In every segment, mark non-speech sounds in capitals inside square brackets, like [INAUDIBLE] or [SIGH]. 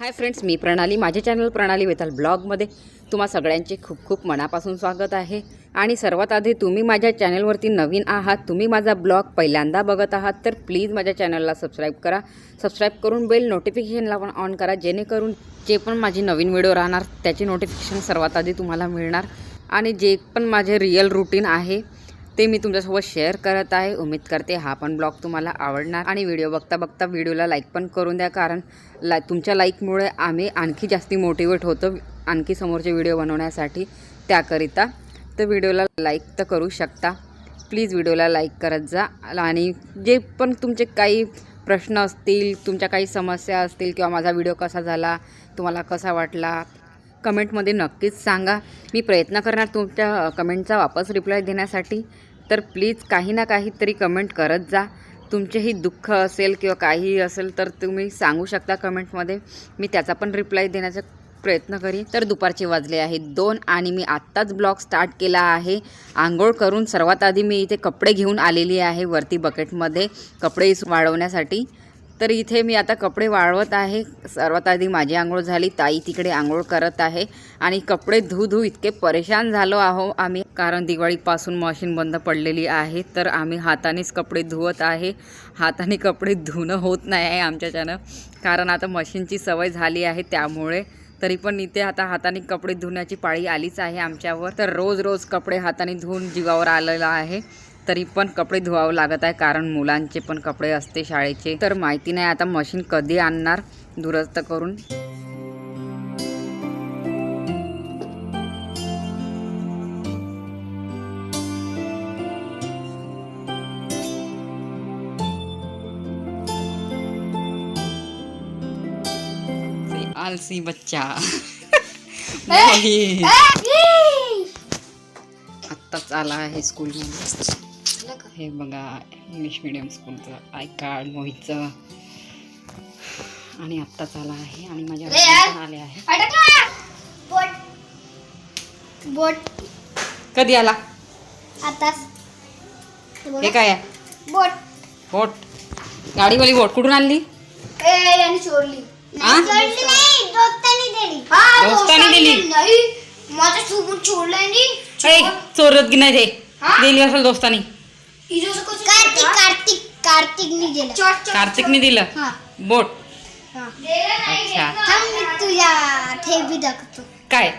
Hi friends मी प्रणाली माझे channel प्रणाली वेताल ब्लॉगमध्ये तुम्हा सगळ्यांचे खूप खूप मनापासून स्वागत आहे. आणि सर्वात आधी तुम्ही माझ्या चॅनलवरती नवीन आहात तुम्ही माझा ब्लॉग पहिल्यांदा बघत आहात तर प्लीज माझ्या चॅनलला सबस्क्राईब करा. सबस्क्राईब करून बेल नोटिफिकेशनला पण ऑन करा जेणेकरून जे पण माझी नवीन व्हिडिओ राहणार त्याची नोटिफिकेशन सर्वात आधी तुम्हाला मिळणार. आणि जे पण माझे रिअल रुटीन आहे ते मी तुमच्यासोबत शेअर करत आहे. उम्मीद करते हा पण ब्लॉग तुम्हाला आवडणार. आणि व्हिडिओ बघता बघता व्हिडिओला लाईक पण करून द्या. कारण ला तुमच्या लाईकमुळे आम्ही आणखी जास्ती मोटिवेट होतो आणखी समोरचे व्हिडिओ बनवण्यासाठी. त्याकरिता तर व्हिडिओला लाईक तर करू शकता. प्लीज व्हिडिओला लाईक करत जा. आणि जे पण तुमचे काही प्रश्न असतील तुमच्या काही समस्या असतील किंवा माझा व्हिडिओ कसा झाला तुम्हाला कसा वाटला कमेंटमध्ये नक्कीच सांगा. मी प्रयत्न करणार तुमच्या कमेंटचा वापस रिप्लाय देण्यासाठी तर प्लीज काही ना काहीतरी कमेंट करत जा. तुमचेही दुःख असेल किंवा काही असेल तर तुम्ही सांगू शकता कमेंटमध्ये. मी त्याचा पण रिप्लाय देण्याचा प्रयत्न करीन. तर दुपारचे वाजले आहेत दोन आणि मी आत्ताच ब्लॉग स्टार्ट केला आहे. आंघोळ करून सर्वात आधी मी इथे कपडे घेऊन आलेली आहे वरती बकेटमध्ये कपडे वाढवण्यासाठी तर इथे मी आता कपडे वाळवत आहे. सर्वात आधी माझी आंघोळ झाली. ताई तिकडे आंघोळ करत आहे. आणि कपडे धू धू इतके परेशान झालो आहो आम्ही. कारण दिवाळीपासून मशीन बंद पडलेली आहे. तर आम्ही हातानेच कपडे धुवत आहे. हाताने कपडे धुणं होत नाही आहे आमच्याच्यानं. कारण आता मशीनची सवय झाली आहे त्यामुळे. तरी पण इथे आता हाताने कपडे धुण्याची पाळी आलीच आहे आमच्यावर. तर रोज रोज कपडे हाताने धुवून जीवावर आलेलं आहे. तरी पण कपडे धुवावं लागत आहे कारण मुलांचे पण कपडे असते शाळेचे. तर माहिती नाही आता मशीन कधी आणणार? दुरुस्त करून. आलसी बच्चा. [LAUGHS] आत्ताच आला आहे स्कूलमध्ये हे बघा इंग्लिश मिडियम स्कूलचं आय कार्ड मोहितचं. आणि आत्ताच आला आहे आणि माझ्या आले आहे. बोट. कधी आला? आता हे काय आहे? बोट. बोट. गाडीवाली बोट. कुठून आणली? चोरली दोस्तानी दिली. माझ्या चोरत की नाही? दिली असेल दोस्तानी. कार्तिक कार्तिक कार्तिकनी दिलं. कार्तिकने दिलं? हा. बोट. हा. अच्छा. थांब मी तुझ्या ठेवी दाखवतो. काय?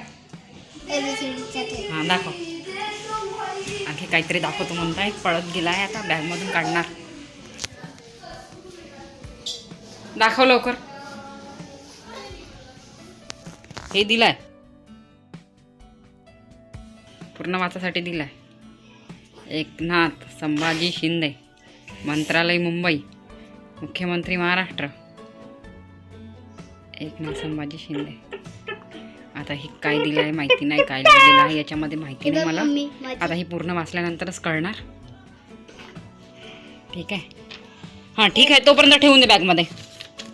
ठेवी हां दाखव. आणखी काहीतरी दाखवतो म्हणताय. पळत गेलाय आता बॅगमधून काढणार. दाखव लवकर. हे दिलाय. पूर्ण वाचासाठी दिलाय. एकनाथ संभाजी शिंदे मंत्रालय मुंबई मुख्यमंत्री महाराष्ट्र. एकनाथ संभाजी शिंदे. आता हे काय दिलंय माहिती नाही काय लिहिलेलं आहे याच्यामध्ये माहिती नाही मला. आता ही पूर्ण वाचल्यानंतरच कळणार. ठीक आहे? हां ठीक आहे तोपर्यंत ठेवून दे बॅगमध्ये.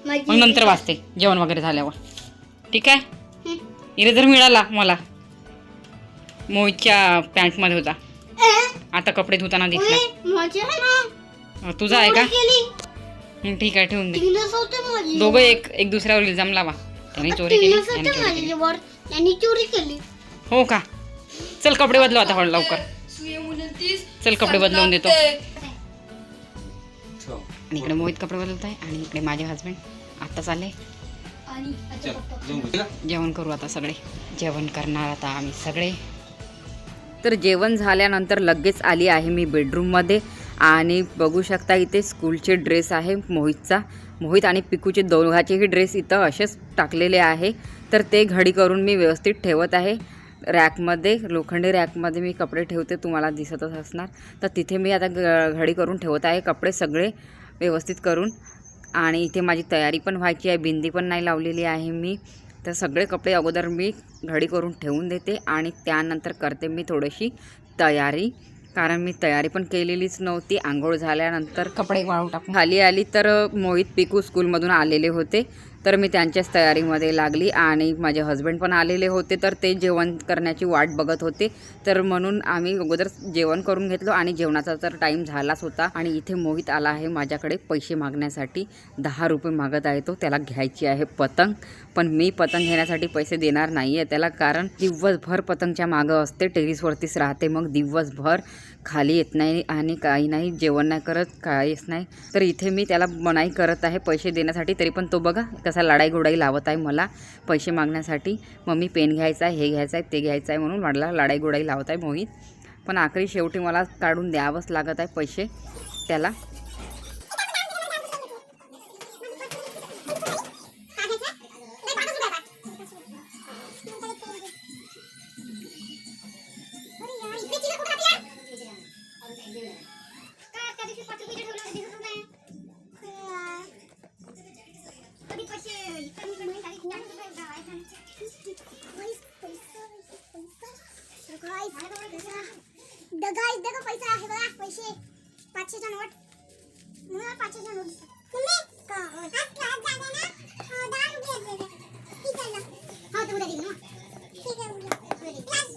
मग नंतर वाचते जेवण वगैरे झाल्यावर. ठीक आहे. इरेजर मिळाला मला. मोहितच्या पॅन्टमध्ये होता. आता कपडे धुताना दिसला. ओए, माझी आहे ना अं, तुझा आहे का? हं, ठीक आहे ठेवून दे. दोघं एक एक दुसऱ्यावर इल्जाम लावा. त्याने चोरी केली चोरी केली. हो का? चल कपडे बदलू आता हळू लवकर. चल कपडे बदलवून देतो. आणि इकडे मोहित कपडे बदलत आहे आणि इकडे माझे हस्बंड आत्ताच आले जेवण करू आता सगळे. जेवण करणार आता आम्ही सगळे. तर जेवण झाल्यानंतर लगेच आली आहे मी बेडरूममध्ये. आणि बघू शकता इथे स्कूलचे ड्रेस आहे मोहितचा. मोहित आणि पिकूचे दोघाचेही ड्रेस इथं असेच टाकलेले आहे. तर ते घडी करून मी व्यवस्थित ठेवत आहे. रॅकमध्ये लोखंडी रॅकमध्ये मी कपडे ठेवते तुम्हाला दिसतच असणार. तर तिथे मी आता ग- घडी करून ठेवत आहे कपडे सगळे व्यवस्थित करून. आणि इथे माझी तयारी पण व्हायची आहे बिंदी पण नाही लावलेली आहे मी. तर सगळे कपडे अगोदर मी घडी करून ठेवून देते आणि त्यानंतर करते मी थोडीशी तयारी. कारण मी तयारी पण केलेलीच नव्हती. आंघोळ झाल्यानंतर कपडे वाळू टाकून. खाली आली तर मोहित पिकू स्कूलमधून आलेले होते. तर मी त्यांच्याच तयारीमध्ये लागली आणि माझे हस्बंड पण आलेले होते तर ते जेवण करण्याची वाट बघत होते. तर म्हणून आम्ही अगोदर जेवण करून घेतलो आणि जेवणाचा तर टाईम झालाच होता. आणि इथे मोहित आला आहे माझ्याकडे पैसे मागण्यासाठी. दहा रुपये मागत आहे तो त्याला घ्यायची आहे पतंग. पण मी पतंग घेण्यासाठी पैसे देणार नाही आहे त्याला कारण दिवसभर पतंगच्या मागं असते टेरिसवरतीच राहते. मग दिवसभर खाली येत नाही आणि काही नाही जेवण नाही करत काहीच नाही. तर इथे मी त्याला मनाई करत आहे पैसे देण्यासाठी तरी पण तो बघा कसा लढाई गोडाई लावत आहे मला पैसे मागण्यासाठी. मम्मी पेन घ्यायचा आहे हे घ्यायचं आहे ते घ्यायचं आहे म्हणून मला लढाई गोडाई लावत आहे मोहित. पण आखरी शेवटी मला काढून द्यावंच लागत आहे पैसे त्याला. गाईस देखो पैसा आहे बघा पैसे। पाचशेचा नोट। मला पाचशेचा नोट। तुम्ही का आज क्लास जाते ना? दहा रुपये ठीक आहे ना? हो उद्या देईन ना ठीक आहे उद्या उद्या देईन. क्लास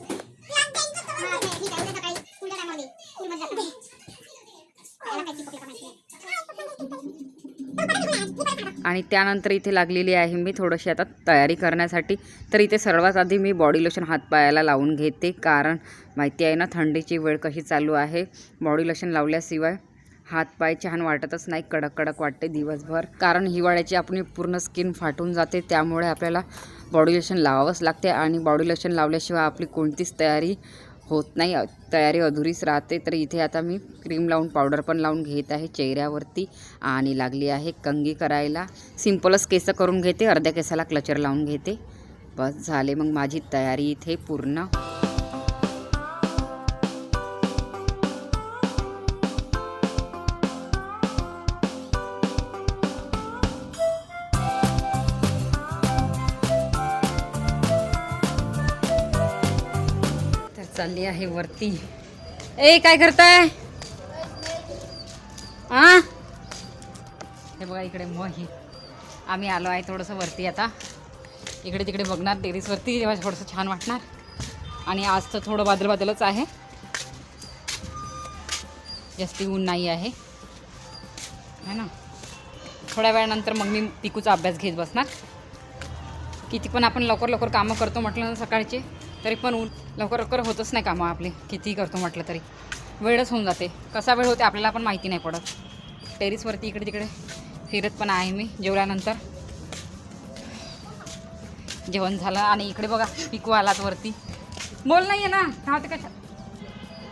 क्लास जाईन का तेव्हा देईन. ठीक आहे उद्या सकाळी स्कूलच्या टायमाला देईन स्कूलमध्ये जाताना. याला काही चिपकलं का माहिती नाही. आणि त्यानंतर इथे लागलेली आहे मी थोडीशी आता तयारी करण्यासाठी. तर इथे सर्वात आधी मी बॉडी लोशन हातपायाला लावून घेते कारण माहिती आहे ना थंडीची वेळ कशी चालू आहे. बॉडी लोशन लावल्याशिवाय हातपाय छान वाटतच नाही कडक कडक वाटते दिवसभर. कारण हिवाळ्याची आपली पूर्ण स्किन फाटून जाते त्यामुळे आपल्याला बॉडी लोशन लावावंच लागते. आणि बॉडी लोशन लावल्याशिवाय आपली कोणतीच तयारी होत नाही. तयारी अधुरीच राहते. तर इथे आता मी क्रीम लावून पावडर पण लावून घेत आहे चेहऱ्यावरती आणि लागली आहे कंगी करायला. सिम्पलच केस करून घेते. अर्ध्या केसाला क्लचर लावून घेते. बस झाले मग माझी तयारी इथे पूर्ण. चालली आहे वरती. ए काय करताय? आ? हे बघा इकडे मोही. आम्ही आलो आहे थोडंसं वरती आता. इकडे तिकडे बघणार टेरिसवरती तेव्हा थोडंसं छान वाटणार. आणि आज तर थोडं बादल बादलच आहे. जास्ती ऊन नाही आहे. है ना? थोड्या वेळानंतर मग मी पिकूचा अभ्यास घेत बसणार. किती पण आपण लवकर लवकर कामं करतो म्हटलं ना सकाळचे तरी पण ऊन लवकर लवकर होतच नाही कामं आपली. कितीही करतो म्हटलं तरी. वेळच होऊन जाते. कसा वेळ होते आपल्याला पण माहिती नाही पडत. टेरिसवरती इकडे तिकडे फिरत पण आहे मी जेवल्यानंतर. जेवण झालं आणि इकडे बघा पिकू आलात वरती. बोल नाही आहे ना राहते कशा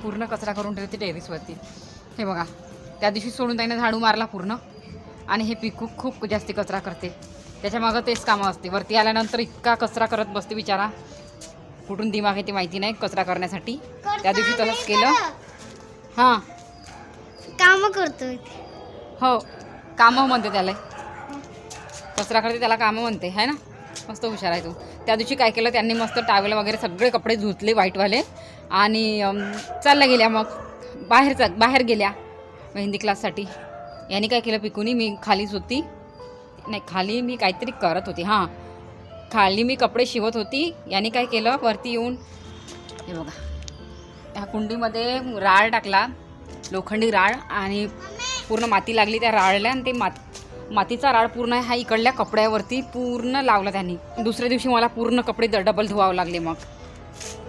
पूर्ण कचरा करून ठेवते टेरिसवरती. हे बघा त्या दिवशी सोडून त्याने झाडू मारला पूर्ण. आणि हे पिकू खूप जास्ती कचरा करते. त्याच्यामागं तेच कामं असते. वरती आल्यानंतर इतका कचरा करत बसते बिचारा. कुठून दिमाग आहे ते माहिती नाही कचरा करण्यासाठी. त्या दिवशी तसंच केलं. हां. काम करतोय हो कामं म्हणते त्याला. कचरा करते त्याला कामं म्हणते है ना? मस्त हुशार आहे तू. त्या दिवशी काय केलं त्यांनी मस्त टावेल वगैरे सगळे कपडे धुतले व्हाईटवाले. आणि चालल्या गेल्या मग. बाहेर चा बाहेर गेल्या मेहंदी क्लाससाठी. यांनी काय केलं पिकूनी मी खालीच होती. नाही खाली मी काहीतरी करत होती हां. खाली मी कपडे शिवत होती. याने काय केलं? वरती येऊन हे बघा ह्या कुंडीमध्ये राळ टाकला लोखंडी राळ आणि पूर्ण माती लागली त्या राळल्या आणि ते मात मातीचा राळ पूर्ण हा इकडल्या कपड्यावरती पूर्ण लावला त्यांनी. दुसऱ्या दिवशी मला पूर्ण कपडे डबल धुवावं लागले मग.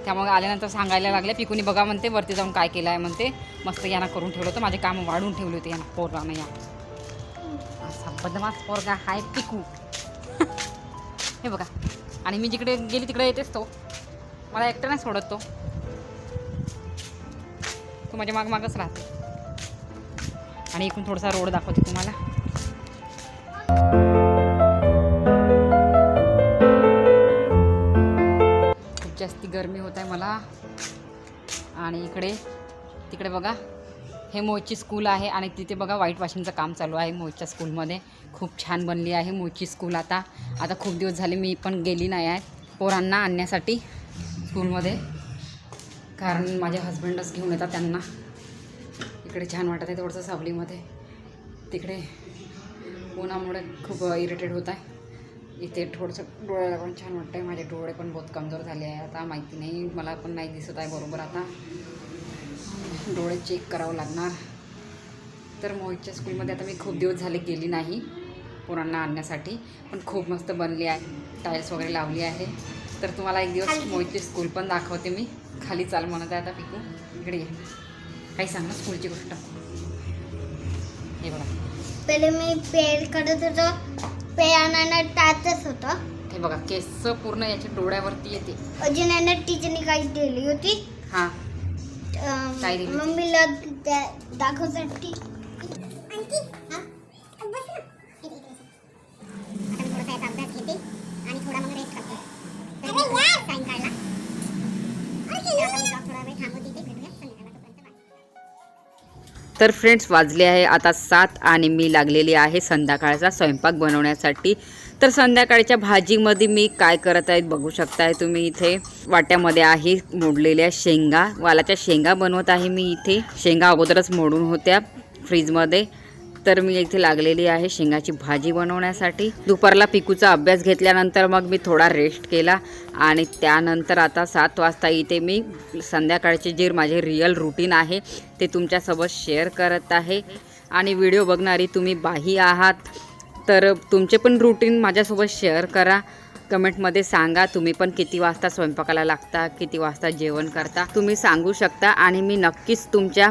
त्यामुळे आल्यानंतर सांगायला लागले पिकुनी बघा म्हणते वरती जाऊन काय केलं आहे म्हणते. मस्त यांना करून ठेवलं होतं माझे कामं वाढून ठेवले होते यांना पोरगानं या. असा बदमास पोरगा हाय पिकू. हे बघा. आणि मी जिकडे गेली तिकडे येतेच तो. मला एकटं नाही सोडत तो. तो माझ्या माग मागच राहते. आणि इकडून थोडासा रोड दाखवते तुम्हाला. खूप जास्ती गरमी होत आहे मला. आणि इकडे तिकडे बघा. हे मोची स्कूल आहे आणि तिथे बघा व्हाईट वॉशिंगचं काम चालू आहे मोहितच्या स्कूलमध्ये. खूप छान बनली आहे मोची स्कूल आता. आता खूप दिवस झाले मी पण गेली नाही आहे. पोरांना आणण्यासाठी स्कूलमध्ये. कारण माझे हस्बंडच घेऊन येतात त्यांना. इकडे छान वाटत आहे थोडंसं सावलीमध्ये. तिकडे उन्हामुळे खूप इरिटेट होत आहे. इथे थोडंसं डोळ्याला पण छान वाटतं आहे माझे डोळे पण बहुत कमजोर झाले आहे. आता माहिती नाही मला पण नाही दिसत आहे बरोबर आता. डोळे चेक करावं लागणार. तर मोहितच्या स्कूलमध्ये आता मी खूप दिवस झाले गेली नाही पोरांना आणण्यासाठी. पण खूप मस्त बनली आहे. टाईल्स वगैरे लावली आहे. तर तुम्हाला एक दिवस मोहितची स्कूल पण दाखवते मी. खाली चाल म्हणत आहे आता पिकू. इकडे काही सांग ना स्कूलची गोष्ट. हे बघा. पहिले मी पेड करत होतो. पे आणायला टाचच होतं. हे बघा केस पूर्ण याच्या डोळ्यावरती येते. अजून यांना टीचरने काही दिली होती. हां. काय दिली? मम्मीला दाखवसाठी. तर फ्रेंड्स वाजले आहे आता सात आणि मी लागलेली आहे संध्याकाळचा स्वयंपाक बनवण्यासाठी. तर संध्याकाळच्या भाजीमध्ये मी काय करत आहेत बघू शकताय तुम्ही इथे. वाट्यामध्ये आहे मोडलेल्या शेंगा. वालाच्या शेंगा बनवत आहे मी इथे. शेंगा अगोदरच मोडून होत्या फ्रीजमध्ये. तर मी इथे लागलेली आहे शेंगाची भाजी बनवण्यासाठी. दुपारला पिकूचा अभ्यास घेतल्यानंतर मग मी थोडा रेस्ट केला आणि त्यानंतर आता सात वाजता इथे मी संध्याकाळचे जे माझे रिअल रुटीन आहे ते तुमच्यासोबत शेअर करत आहे. आणि व्हिडिओ बघणारी तुम्ही बाही आहात. तर तुमचे पण रुटीन माझ्यासोबत शेअर करा. कमेंटमध्ये सांगा तुम्ही पण किती वाजता स्वयंपाकाला लागता किती वाजता जेवण करता तुम्ही सांगू शकता आणि मी नक्कीच तुमच्या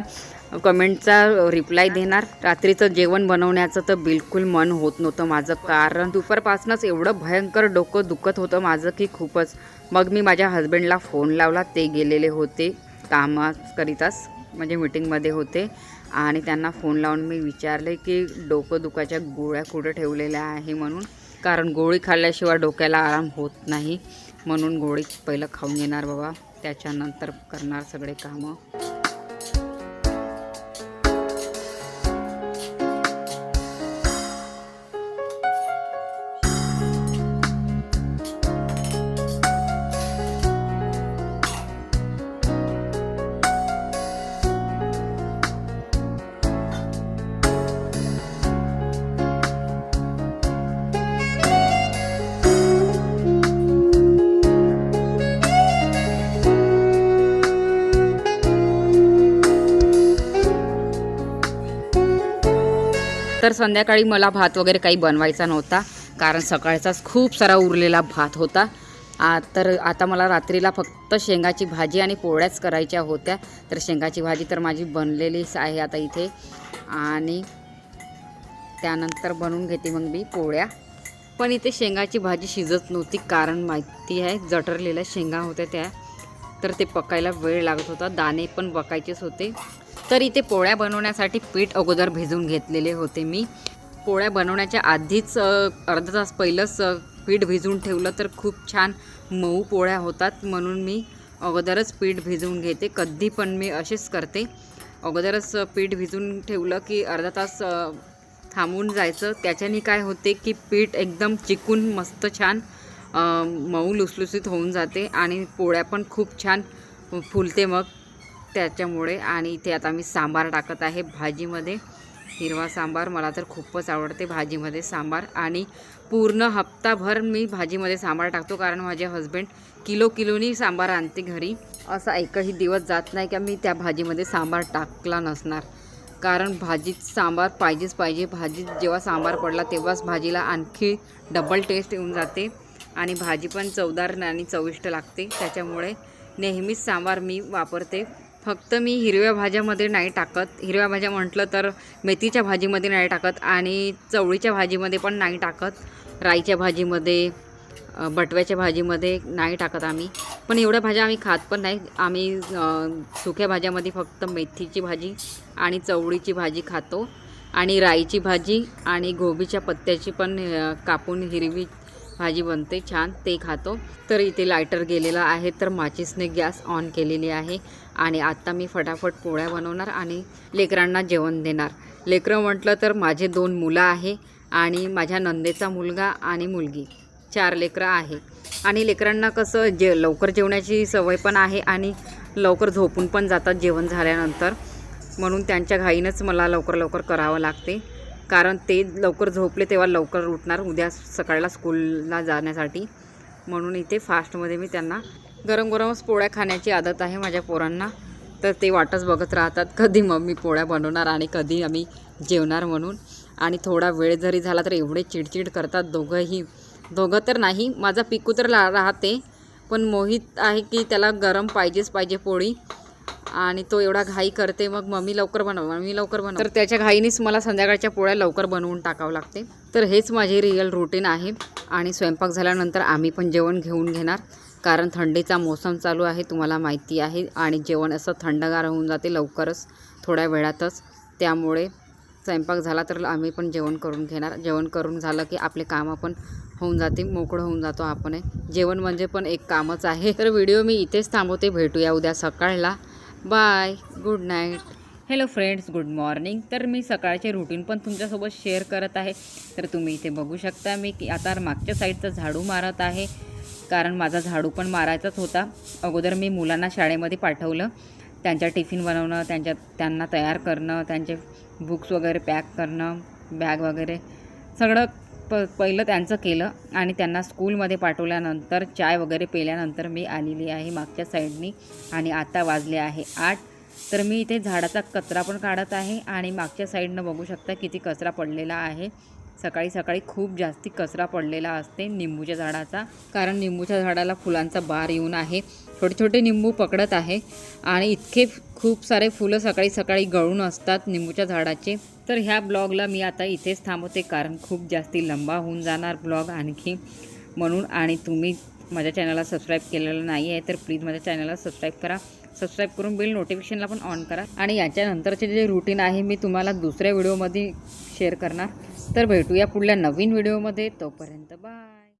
कमेंटचा रिप्लाय देणार. रात्रीचं जेवण बनवण्याचं तर बिलकुल मन होत नव्हतं माझं कारण दुपारपासूनच एवढं भयंकर डोकं दुखत होतं माझं की खूपच. मग मी माझ्या हस्बंडला फोन लावला ते गेलेले होते कामाकरिताच म्हणजे मीटिंगमध्ये होते. आणि त्यांना फोन लावून मी विचारले की डोकं दुखाच्या गोळ्या कुठं ठेवलेल्या आहे म्हणून. कारण गोळी खाल्ल्याशिवाय डोक्याला आराम होत नाही. म्हणून गोळी पहिलं खाऊन घेणार बाबा. त्याच्यानंतर करणार सगळे कामं. तर संध्याकाळी मला भात वगैरे काही बनवायचा नव्हता कारण सकाळचाच खूप सारा उरलेला भात होता. आ, तर आता मला रात्रीला फक्त शेंगाची भाजी आणि पोळ्याच करायच्या होत्या. तर शेंगाची भाजी तर माझी बनलेलीच आहे आता इथे. आणि त्यानंतर बनवून घेते मग मी पोळ्या. पण इथे शेंगाची भाजी शिजत नव्हती कारण माहिती आहे जटरलेल्या शेंगा होत्या त्या. तर ते पकायला वेळ लागत होता दाणे पण पकायचेच होते. तर इथे पोळ्या बनवण्यासाठी पीठ अगोदर भिजून घेतलेले होते मी. पोळ्या बनवण्याच्या आधीच अर्धा तास पहिलंच पीठ भिजून ठेवलं तर खूप छान मऊ पोळ्या होतात म्हणून मी अगोदरच पीठ भिजवून घेते. कधी पण मी असेच करते. अगोदरच पीठ भिजून ठेवलं की अर्धा तास थांबून जायचं. त्याच्याने काय होते की पीठ एकदम चिकून मस्त छान मऊ लुसलुसीत होऊन जाते आणि पोळ्या पण खूप छान फुलते मग. त्याच्यामुळे आणि इथे आता मी सांबार टाकत आहे भाजीमध्ये. हिरवा सांबार मला तर खूपच आवडते भाजीमध्ये सांबार. आणि पूर्ण हप्ताभर मी भाजीमध्ये सांबार टाकतो कारण माझे हस्बंड किलो किलोनी सांबार आणते घरी. असा एकही दिवस जात नाही का मी त्या भाजीमध्ये सांबार टाकला नसणार. कारण भाजीत सांबार पाहिजेच पाहिजे. भाजीत जेव्हा सांबार पडला तेव्हाच भाजीला आणखी डबल टेस्ट येऊन जाते आणि भाजी पण चवदार आणि चविष्ट लागते. त्याच्यामुळे नेहमीच सांबार मी वापरते. फक्त मी हिरव्या भाज्यामध्ये नाही टाकत. हिरव्या भाज्या म्हटलं तर मेथीच्या भाजीमध्ये नाही टाकत आणि चवळीच्या भाजीमध्ये पण नाही टाकत. राईच्या भाजीमध्ये बटव्याच्या भाजीमध्ये नाही टाकत आम्ही. पण एवढ्या भाज्या आम्ही खात पण नाही. आम्ही सुक्या भाज्यामध्ये फक्त मेथीची भाजी आणि चवळीची भाजी खातो आणि राईची भाजी आणि गोबीच्या पत्त्याची पण कापून हिरवी भाजी बनते छान ते खातो. तर इथे लायटर गेलेला आहे तर माचीसने गॅस ऑन केलेली आहे. आणि आत्ता मी फटाफट पोळ्या बनवणार आणि लेकरांना जेवण देणार. लेकरं म्हटलं तर माझे दोन मुलं आहे आणि माझ्या नंदेचा मुलगा आणि मुलगी. चार लेकरं आहे. आणि लेकरांना कसं जे लवकर जेवण्याची सवय पण आहे आणि लवकर झोपून पण जातात जेवण झाल्यानंतर. म्हणून त्यांच्या घाईनंच मला लवकर लवकर करावं लागते. कारण ते लवकर झोपले तेव्हा लवकर उठणार उद्या सकाळला स्कूलला जाण्यासाठी. म्हणून इथे फास्टमध्ये मी त्यांना गरम गरमच पोळ्या खाण्याची आदत आहे माझ्या पोरांना. तर ते वाटच बघत राहतात कधी मम्मी पोळ्या बनवणार आणि कधी आम्ही जेवणार म्हणून. आणि थोडा वेळ जरी झाला तर एवढे चिडचिड करतात दोघंही. दोघं तर नाही माझा पिकू तर राहते. पण मोहित आहे की त्याला गरम पाहिजेच पाहिजे पोळी. आणि तो एवढा घाई करते मग मम्मी लवकर बनव मम्मी लवकर बनव. तर त्याच्या घाईनीच मला संध्याकाळच्या पोळ्या लवकर बनवून टाकावं लागते. तर हेच माझे रिअल रुटीन आहे. आणि स्वयंपाक झाल्यानंतर आम्ही पण जेवण घेऊन घेणार. कारण थंडीचा मोसम चालू आहे तुम्हाला माहिती आहे. आणि जेवण असं थंडगार होऊन जाते लवकरच थोड्या वेळातच. त्यामुळे स्वयंपाक झाला तर आम्ही पण जेवण करून घेणार. जेवण करून झालं की आपले कामं पण होऊन जाते मोकळं होऊन जातो आपण जेवण म्हणजे पण एक कामच आहे. तर व्हिडिओ मी इथेच थांबवते. भेटूया उद्या सकाळला. Bye good night hello friends good morning तर मी सकाळचे रुटीन पण तुमच्यासोबत शेअर करत आहे. तर तुम्ही इथे बघू शकता मी की आता मागच्या साईडचं झाडू मारत आहे. कारण माझा झाडू पण मारायचाच होता. अगोदर मी मुलांना शाळेमध्ये पाठवलं. त्यांच्या टिफिन बनवणं त्यांच्या त्यांना तयार करणं त्यांचे बुक्स वगैरे पॅक करणं बॅग वगैरे सगळं प पहिलं त्यांचं केलं आणि त्यांना स्कूलमध्ये पाठवल्यानंतर चाय वगैरे पेल्यानंतर मी आलेली आहे मागच्या साईडनी आणि आता वाजले आहे आठ. तर मी इथे झाडाचा कचरा पण काढत आहे आणि मागच्या साईडनं बघू शकता किती कचरा पडलेला आहे. सकाळी सकाळी खूप जास्ती कचरा पडलेला असते निंबूच्या झाडाचा. कारण निंबूच्या झाडाला फुलांचा बार येऊन आहे. छोटे छोटे निंबू पकडत आहे. आणि इतके खूप सारे फुलं सकाळी सकाळी गळून असतात निंबूच्या झाडाचे. तर ह्या ब्लॉगला मी आता इथेच थांबवते कारण खूप जास्ती लंबा होऊन जाणार ब्लॉग आणखी म्हणून. आणि तुम्ही माझ्या चॅनलला सबस्क्राईब केलेलं नाही आहे तर प्लीज माझ्या चॅनलला सबस्क्राईब करा. सबस्क्राईब करून बिल नोटिफिकेशनला पण ऑन करा. आणि याच्यानंतरचे जे रुटीन आहे मी तुम्हाला दुसऱ्या व्हिडिओमध्ये शेअर करणार. तर भेटूया पुढल्या नवीन व्हिडिओमध्ये तोपर्यंत बा